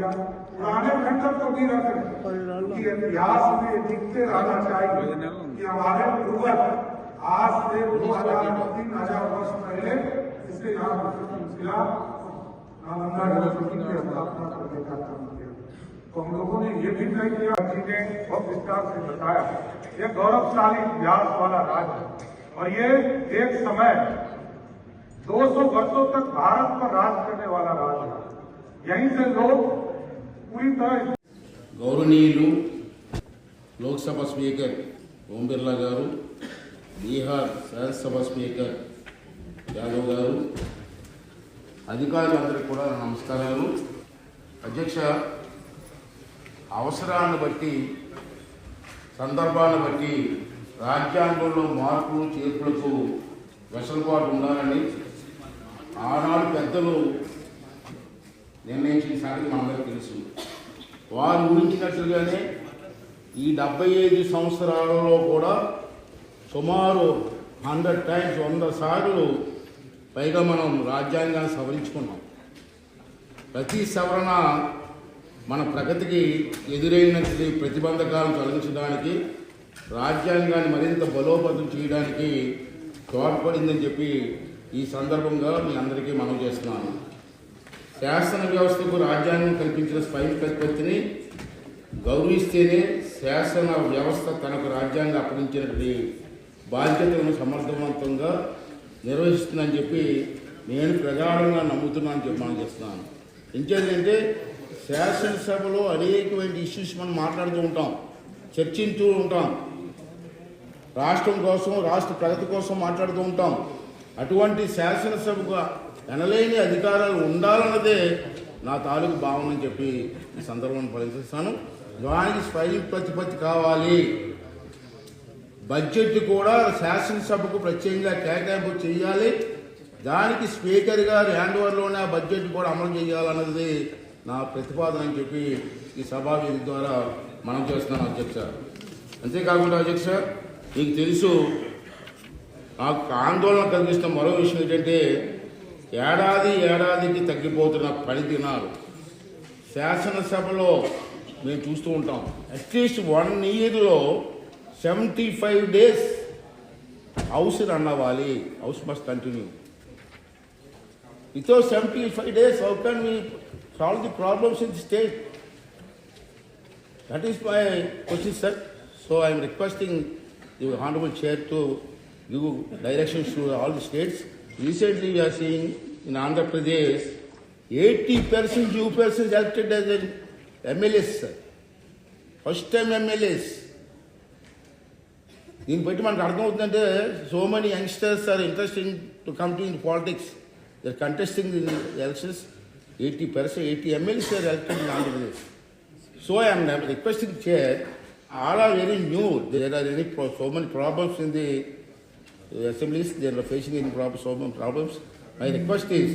दिया पुराने खंडर को भी रख कि इतिहास में लिखते रहना चाहिए कि हमारे पूर्वज आज से दो हज़ार तीन, हज़ार वर्ष पहले इसके यहाँ नालंदा यूनिवर्सिटी की स्थापना करने का काम किया तो हम लोगों ने ये भी तय किया, जी ने बहुत विस्तार से बताया। ये गौरवशाली इतिहास वाला राज्य। और ये एक समय 200 वर्षों तक भारत पर राज करने वाला राज्य यहीं से लोग గౌరవనీయులు లోక్సభ స్పీకర్ ఓం బిర్లా గారు బీహార్ శాసనసభ స్పీకర్ యాదవ్ గారు అధికారులందరికీ కూడా నమస్కారాలు. అధ్యక్ష అవసరాన్ని బట్టి సందర్భాన్ని బట్టి రాజ్యాంగంలో మార్పులు చేర్పులకు వెసులుబాటు ఉండాలని ఆనాడు పెద్దలు నిర్ణయించిన సంగతి మనందరికీ తెలుసు. వారు ఊహించినట్లుగానే ఈ డెబ్బై ఐదు సంవత్సరాలలో కూడా సుమారు హండ్రెడ్ టైమ్స్ వంద సార్లు పైగా మనం రాజ్యాంగాన్ని సవరించుకున్నాం. ప్రతి సవరణ మన ప్రగతికి ఎదురైనటువంటి ప్రతిబంధకాలను తొలగించడానికి రాజ్యాంగాన్ని మరింత బలోపేతం చేయడానికి తోడ్పడిందని చెప్పి ఈ సందర్భంగా మీ అందరికీ మనం చేస్తున్నాను. శాసన వ్యవస్థకు రాజ్యాంగం కల్పించిన స్వయం ప్రతిపత్తిని గౌరవిస్తేనే శాసన వ్యవస్థ తనకు రాజ్యాంగం అప్పగించినటువంటి బాధ్యతలను సమర్థవంతంగా నిర్వహిస్తుందని చెప్పి నేను ప్రగాఢంగా నమ్ముతున్నాను చెప్పి మనం చేస్తున్నాను ఇంకేంటంటే శాసనసభలో అనేకమైన ఇష్యూస్ మనం మాట్లాడుతూ ఉంటాం చర్చించూ ఉంటాం. రాష్ట్రం కోసం రాష్ట్ర ప్రగతి కోసం మాట్లాడుతూ ఉంటాం. అటువంటి శాసనసభకు ఎనలేని అధికారాలు ఉండాలన్నదే నా తాలూకు భావన అని చెప్పి ఈ సందర్భాన్ని పరిశీలిస్తాను. దానికి స్వయం ప్రతిపత్తి కావాలి. బడ్జెట్ కూడా శాసనసభకు ప్రత్యేకంగా కేటాయింపు చేయాలి. దానికి స్పీకర్ గారు హ్యాండ్ ఓవర్లోనే ఆ బడ్జెట్ కూడా అమలు చేయాలన్నది నా ప్రతిపాదన అని చెప్పి ఈ సభావేది ద్వారా మనం చేస్తున్నాం అధ్యక్ష. అంతేకాకుండా అధ్యక్ష మీకు తెలుసు నాకు ఆందోళన కలిగిస్తున్న మరో విషయం ఏంటంటే ఏడాది ఏడాదికి తగ్గిపోతున్న పని దినాలు. శాసనసభలో మేము చూస్తూ ఉంటాం. అట్లీస్ట్ వన్ ఇయర్లో seventy five days house run అవ్వాలి. House must continue. Without seventy five days how can we solve the problems in the state that is my question sir so I'm requesting requesting honourable chair to to directions to all the states. recently we are seeing in Andhra Pradesh, 80% you persons elected as an MLS. First time MLS. In Petiman so many youngsters are interested to come to in politics. They are contesting the elections. 80%, 80 MLS are elected in Andhra Pradesh. So I am requesting chair, all are very new. There are so many problems in the assemblies. They are facing any problems, so problems. My request is,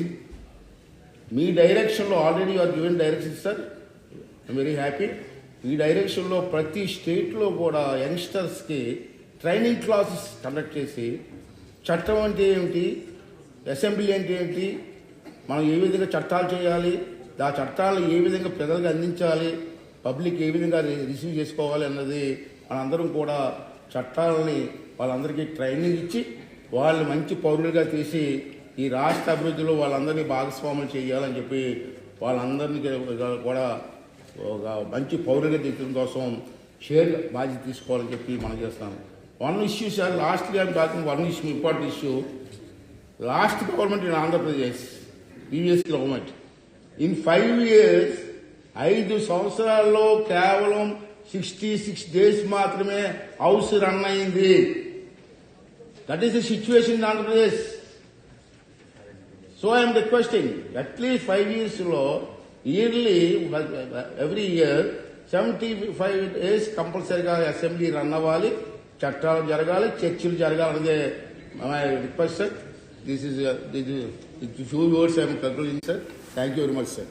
మీ డైరెక్షన్లో already are given direction sir I'm very happy ఈ డైరెక్షన్లో ప్రతి స్టేట్లో కూడా యంగ్స్టర్స్కి training classes conduct చేసి చట్టం అంటే ఏమిటి అసెంబ్లీ అంటే ఏంటి మనం ఏ విధంగా చట్టాలు చేయాలి ఆ చట్టాలను ఏ విధంగా ప్రజలకు అందించాలి పబ్లిక్ ఏ విధంగా రి- రిసీవ్ చేసుకోవాలి అన్నది మనందరం కూడా చట్టాలని వాళ్ళందరికీ ట్రైనింగ్ ఇచ్చి వాళ్ళు మంచి పౌరులుగా తీసి ఈ రాష్ట్ర అభివృద్ధిలో వాళ్ళందరినీ భాగస్వాములు చేయాలని చెప్పి వాళ్ళందరినీ కూడా ఒక మంచి పౌరులుగా తీర్చడం కోసం షేర్ బాధ్యత తీసుకోవాలని చెప్పి మనం చేస్తాం one issue sir last year కాకుండా one issue important issue. Last government in Andhra Pradesh previous government. In five years ఐదు సంవత్సరాల్లో కేవలం సిక్స్టీ సిక్స్ డేస్ మాత్రమే హౌస్ రన్ అయింది. That is the situation in Andhra Pradesh so I'm requesting at least five ఇయర్స్లో yearly every year seventy five days కంపల్సరీగా assembly run అవ్వాలి. చట్టాలు జరగాలి చర్చలు జరగాలన్నదే my request sir this is few words I'm concluding sir thank you very much sir